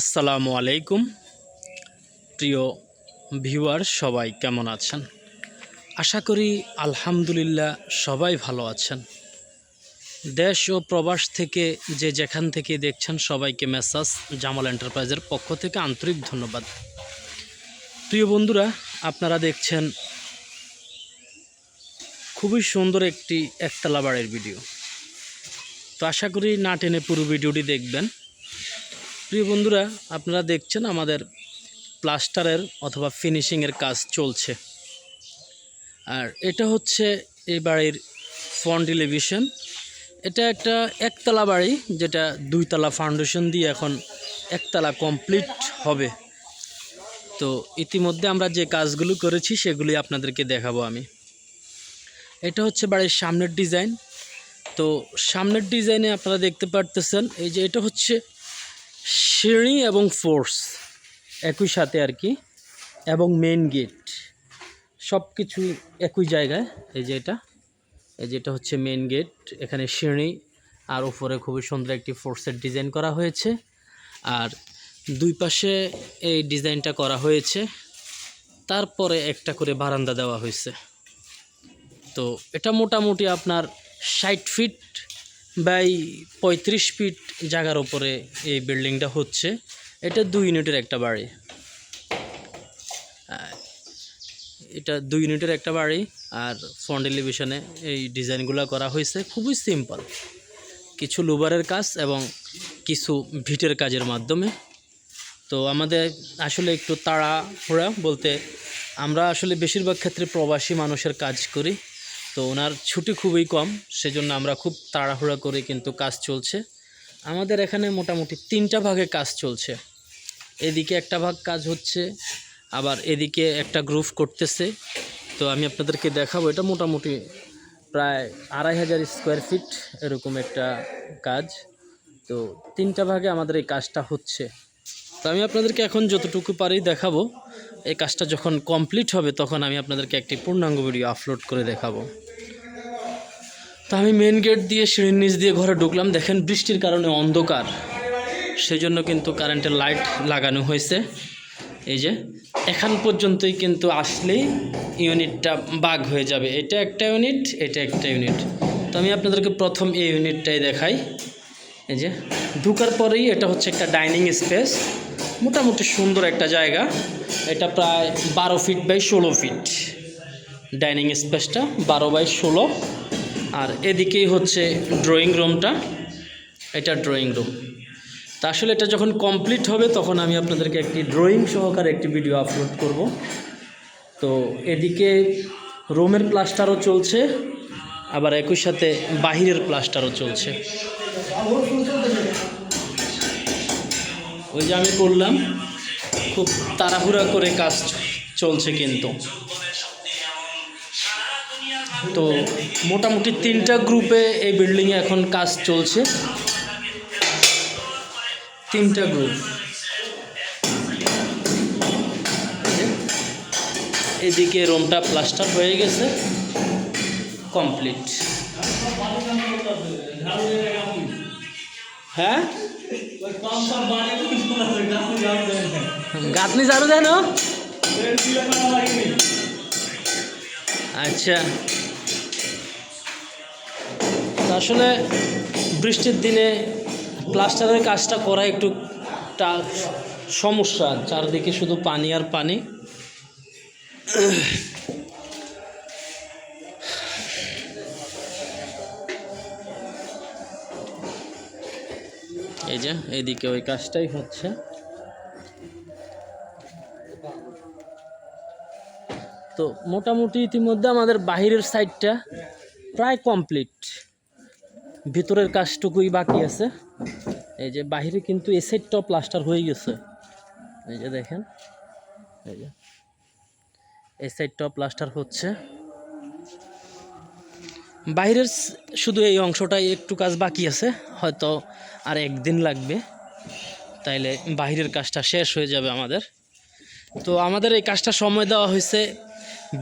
আসসালামু আলাইকুম। প্রিয় ভিউয়ার, সবাই কেমন আছেন? আশা করি আলহামদুলিল্লাহ সবাই ভালো আছেন। দেশ ও প্রবাস থেকে যে যেখান থেকে দেখছেন সবাইকে মেসাজ জামাল এন্টারপ্রাইজের পক্ষ থেকে আন্তরিক ধন্যবাদ। প্রিয় বন্ধুরা, আপনারা দেখছেন খুবই সুন্দর একটি একতলা বাড়ির ভিডিও। তো আশা করি না টেনে পুরো ভিডিওটি দেখবেন। প্রিয় বন্ধুরা, আপনারা দেখছেন আমাদের প্লাস্টারের অথবা ফিনিশিংয়ের কাজ চলছে। আর এটা হচ্ছে এই বাড়ির ফ্রন্ট এলিভেশন এটা একটা একতলা বাড়ি, যেটা দুইতলা ফাউন্ডেশন দিয়ে এখন একতলা কমপ্লিট হবে। তো ইতিমধ্যে আমরা যে কাজগুলো করেছি, সেগুলি আপনাদেরকে দেখাবো আমি। এটা হচ্ছে বাড়ির সামনের ডিজাইন। তো সামনের ডিজাইনে আপনারা দেখতে পারতেছেন, এই যে এটা হচ্ছে সিঁড়ি এবং ফোর্স একই সাথে আর কি, এবং মেন গেট সব কিছু একই জায়গায়। এই যে এটা, এই যে এটা হচ্ছে মেন গেট এখানে সিঁড়ি আর উপরে খুবই সুন্দর একটি ফোর্সের ডিজাইন করা হয়েছে। আর দুই পাশে এই ডিজাইনটা করা হয়েছে। তারপরে একটা করে বারান্দা দেওয়া হয়েছে। তো এটা মোটামুটি আপনার ষাট ফিট বাই পঁয়ত্রিশ ফিট জায়গার ওপরে এই বিল্ডিংটা হচ্ছে। এটা দুই ইউনিটের একটা বাড়ি। এটা দুই ইউনিটের একটা বাড়ি আর ফ্রন্ট এলিভেশনে এই ডিজাইনগুলো করা হয়েছে। খুবই সিম্পল। কিছু লুবারের কাজ এবং কিছু ভিটের কাজের মাধ্যমে। তো আমাদের আসলে একটু তাড়াহুড়া বলতে আমরা আসলে বেশিরভাগ ক্ষেত্রে প্রবাসী মানুষের কাজ করি। তো ওনার ছুটি খুবই কম, সেজন্য আমরা খুব তাড়াহুড়া করে কিন্তু কাজ চলছে। আমাদের এখানে মোটামুটি তিনটা ভাগে কাজ চলছে। এদিকে একটা ভাগ কাজ হচ্ছে, আবার এদিকে একটা গ্রুপ করতেছে। তো আমি আপনাদেরকে দেখাবো, এটা মোটামুটি প্রায় আড়াই হাজার স্কোয়ার ফিট এরকম একটা কাজ। তো তিনটা ভাগে আমাদের এই কাজটা হচ্ছে। তো আমি আপনাদেরকে এখন যতটুকু পারি দেখাবো। এই কাজটা যখন কমপ্লিট হবে, তখন আমি আপনাদেরকে একটি পূর্ণাঙ্গ ভিডিও আপলোড করে দেখাবো। তো আমি মেন গেট দিয়ে সিঁড়ির নিচ দিয়ে ঘরে ঢুকলাম। দেখেন বৃষ্টির কারণে অন্ধকার। সেই জন্য কিন্তু কারেন্টের লাইট লাগানো হয়েছে। এই যে, এখান পর্যন্তই কিন্তু আসলেই ইউনিটটা বাগ হয়ে যাবে। এটা একটা ইউনিট এটা একটা ইউনিট তো আমি আপনাদেরকে প্রথম এই ইউনিটটাই দেখাই। এই যে, ঢুকার পরেই এটা হচ্ছে একটা ডাইনিং স্পেস মোটামুটি সুন্দর একটা জায়গা। এটা প্রায় বারো ফিট বাই ষোলো ফিট ডাইনিং স্পেসটা বারো বাই ষোলো। আর এদিকেই হচ্ছে ড্রয়িং রুমটা এটা ড্রয়িং রুম তা আসলে এটা যখন কমপ্লিট হবে, তখন আমি আপনাদেরকে একটি ড্রয়িং সহকারে একটি ভিডিও আপলোড করব। তো এদিকে রুমের প্লাস্টারও চলছে, আবার একই সাথে বাহিরের প্লাস্টারও চলছে। ওই যে আমি করলাম, খুব তাড়াহুড়া করে কাজ চলছে কিন্তু। তো মোটামুটি তিনটা গ্রুপে এই বিল্ডিংয়ে এখন কাজ চলছে। তিনটা গ্রুপ। এদিকে রুমটা প্লাস্টার হয়ে গেছে। কমপ্লিট। হ্যাঁ? গাঁথনি ঝাড়ু দেন আচ্ছা। আসলে বৃষ্টির দিনে প্লাস্টারের কাজটা করা একটু সমস্যা, চারদিকে শুধু পানি আর পানি। এই যে, এইদিকে ওই কাজটাই হচ্ছে। তো মোটামুটি ইতিমধ্যে আমাদের বাহিরের সাইডটা প্রায় কমপ্লিট। ভিতরের কাজটুকুই বাকি আছে। এই যে বাহিরে কিন্তু এ সাইডটাও প্লাস্টার হয়ে গেছে। এই যে দেখেন। এই যে। এই সাইডটাও প্লাস্টার হচ্ছে। বাইরের শুধু এই অংশটাই একটু কাজ বাকি আছে। হয়তো আর একদিন লাগবে। তাইলে বাহিরের কাজটা শেষ হয়ে যাবে আমাদের। তো আমাদের এই কাজটা সময় দেওয়া হয়েছে।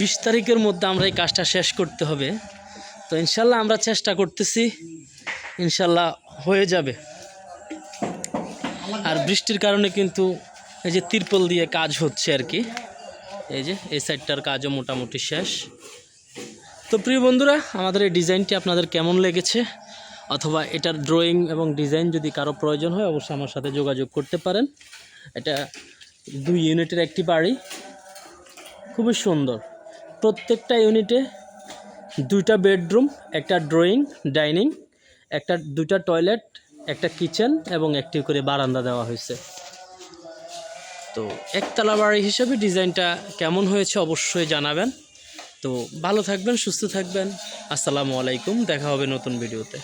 বিশ তারিখের মধ্যে আমরা এই কাজটা শেষ করতে হবে। তো ইনশাল্লাহ আমরা চেষ্টা করতেছি। ইনশাল্লাহ হয়ে যাবে। আর বৃষ্টির কারণে কিন্তু এই যে তিরপল দিয়ে কাজ হচ্ছে আর কি। এই যে, এই সাইডটার কাজও মোটামুটি শেষ। তো প্রিয় বন্ধুরা, আমাদের এই ডিজাইনটি আপনাদের কেমন লেগেছে? অথবা এটার ড্রয়িং এবং ডিজাইন যদি কারও প্রয়োজন হয়, অবশ্যই আমার সাথে যোগাযোগ করতে পারেন। এটা দুই ইউনিটের একটি বাড়ি। খুবই সুন্দর। প্রত্যেকটা ইউনিটে দুইটা বেডরুম, একটা ড্রয়িং, ডাইনিং, একটা, দুইটা টয়লেট, একটা কিচেন এবং একটি করে বারান্দা দেওয়া হয়েছে। তো একতলা বাড়ি হিসেবে ডিজাইনটা কেমন হয়েছে অবশ্যই জানাবেন। তো ভালো থাকবেন, সুস্থ থাকবেন। আসসালামু আলাইকুম, দেখা হবে নতুন ভিডিওতে।